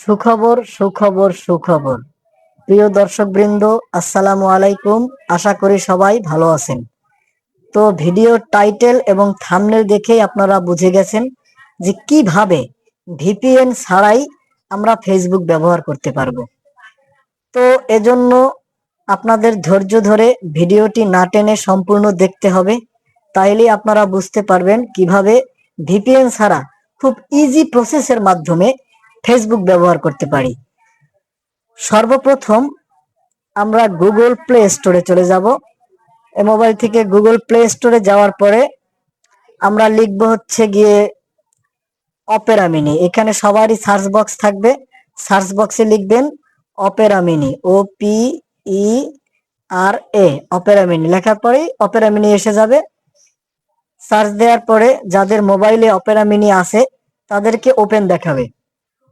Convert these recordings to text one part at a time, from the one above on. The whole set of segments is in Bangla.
সুখবর সুখবর সুখবর। প্রিয় দর্শকবৃন্দ, আসসালামু আলাইকুম। আশা করি সবাই ভালো আছেন। তো ভিডিও টাইটেল এবং থাম্বনেল দেখেই আপনারা বুঝে গেছেন যে কীভাবে ভিপিএন ছাড়াই আমরা ফেসবুক ব্যবহার করতে পারব। তো এজন্য আপনাদের ধৈর্য ধরে ভিডিওটি না টেনে সম্পূর্ণ দেখতে হবে। তাইলেই আপনারা বুঝতে পারবেন কীভাবে ভিপিএন ছাড়া খুব ইজি প্রসেসের মাধ্যমে ফেসবুক ব্যবহার করতে পারি। সর্বপ্রথম আমরা গুগল প্লে স্টোরে চলে যাব। এ মোবাইল থেকে গুগল প্লে স্টোরে যাওয়ার পরে আমরা লিখব হচ্ছে গিয়ে অপেরা মিনি এখানে সবারই সার্চ বক্স থাকবে। সার্চ বক্সে লিখবেন Opera mini O P E R A Opera mini লেখার পরেই অপেরা মিনি এসে যাবে। সার্চ দেওয়ার পরে যাদের মোবাইলে অপেরা মিনি আছে, তাদেরকে ওপেন দেখাবে।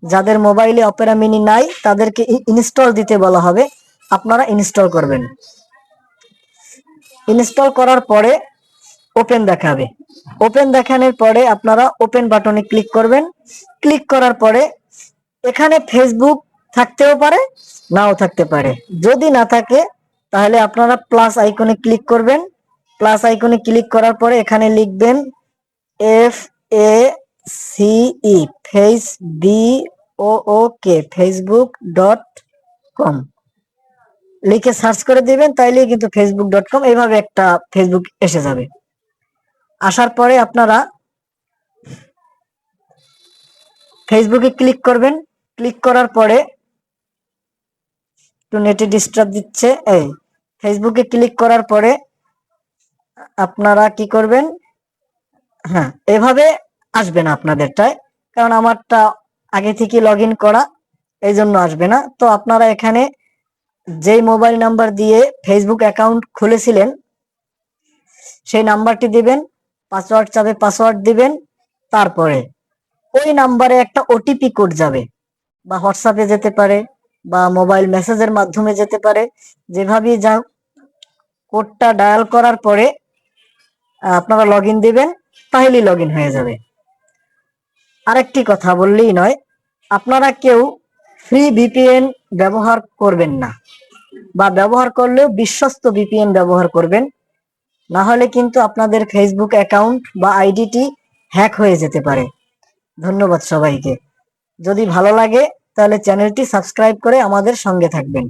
যাদের মোবাইলে অপেরা মিনি নাই, তাদেরকে ইনস্টল দিতে বলা হবে। আপনারা ইনস্টল করবেন। ইনস্টল করার পরে ওপেন দেখাবে। ওপেন দেখানোর পরে আপনারা ওপেন বাটনে ক্লিক করবেন। ক্লিক করার পরে এখানে ফেসবুক থাকতেও পারে, নাও থাকতে পারে। যদি না থাকে, তাহলে আপনারা প্লাস আইকনে ক্লিক করবেন। প্লাস আইকনে ক্লিক করার পরে এখানে লিখবেন F A C E face B O O K Facebook dot com লিখে সার্চ করে দিবেন, তাইলেই কিন্তু ফেসবুক ডট কম এইভাবে একটা ফেসবুক এসে যাবে। আসার পরে আপনারা ফেসবুকে ক্লিক করবেন। ক্লিক করার পরে একটু নেটে ডিস্টার্ব দিচ্ছে, এই ফেসবুকে ক্লিক করার পরে আপনারা কি করবেন? হ্যাঁ এভাবে আসবে না আপনাদেরটায়, কারণ আমারটা আগে থেকে লগ করা এই জন্য আসবে না। তো আপনারা এখানে যেই মোবাইল নাম্বার দিয়ে ফেসবুক অ্যাকাউন্ট খুলেছিলেন, সেই নাম্বারটি দিবেন পাসওয়ার্ড চাবে পাসওয়ার্ড দিবেন, তারপরে ওই নাম্বারে একটা ওটিপি কোড যাবে, বা হোয়াটসঅ্যাপে যেতে পারে, বা মোবাইল মেসেজের মাধ্যমে যেতে পারে। যেভাবেই যা কোডটা ডায়াল করার পরে আপনারা লগ ইন দিবেন তাহলেই লগ হয়ে যাবে। আরেকটি কথা বললেই নয়, আপনারা কেউ ফ্রি ভিপিএন ব্যবহার করবেন না বা ব্যবহার করলেও বিশ্বস্ত ভিপিএন ব্যবহার করবেন, না হলে কিন্তু আপনাদের ফেসবুক অ্যাকাউন্ট বা আইডিটি হ্যাক হয়ে যেতে পারে। ধন্যবাদ সবাইকে। যদি ভালো লাগে, তাহলে চ্যানেলটি সাবস্ক্রাইব করে আমাদের সঙ্গে থাকবেন।